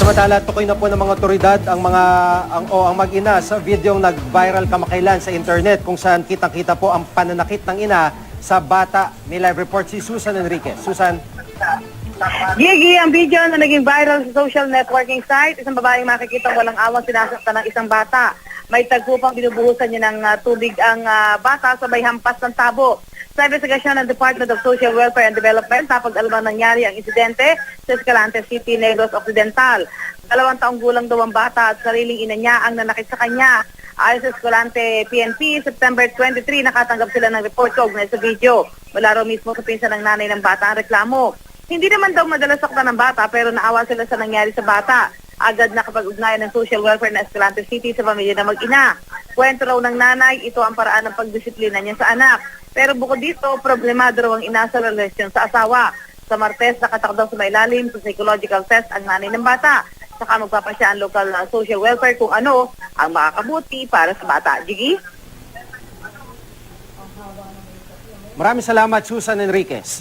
Samantala, tukoy na po ng mga otoridad ang mga ang o ang mag-ina sa videong nag-viral kamakailan sa internet kung saan kitang-kita po ang pananakit ng ina sa bata. May live report si Susan Enriquez. Susan, Gigi, ang video na naging viral sa social networking site, isang babaeng makikita walang awang sinasaktan ng isang bata. May tagpo binubuhusan niya ng ah, tubig ang ah, bata sabay hampas ng tabo. Sa investigasyon ng Department of Social Welfare and Development, napag-alaman nangyari ang insidente sa Escalante City, Negros Occidental. Dalawang taong gulang daw ang bata at sariling ina niya ang nanakit sa kanya. Ayon sa Escalante PNP, September 23, nakatanggap sila ng report kaugnay sa video. Wala raw mismo sa pinsan ng nanay ng bata ang reklamo. Hindi naman daw madalas saktan ng bata pero naawa sila sa nangyari sa bata. Agad nakapag-ugnayan ng social welfare ng Escalante City sa pamilya na mag-ina. Kwento raw ng nanay, ito ang paraan ng pagdisiplina niya sa anak. Pero bukod dito, problemado raw ang ina sa relasyon sa asawa. Sa Martes, nakatak daw sa mailalim sa psychological test ang nanay ng bata. Saka magpapasya ang local na social welfare kung ano ang makakabuti para sa bata. Jiggy? maraming salamat Susan Enriquez.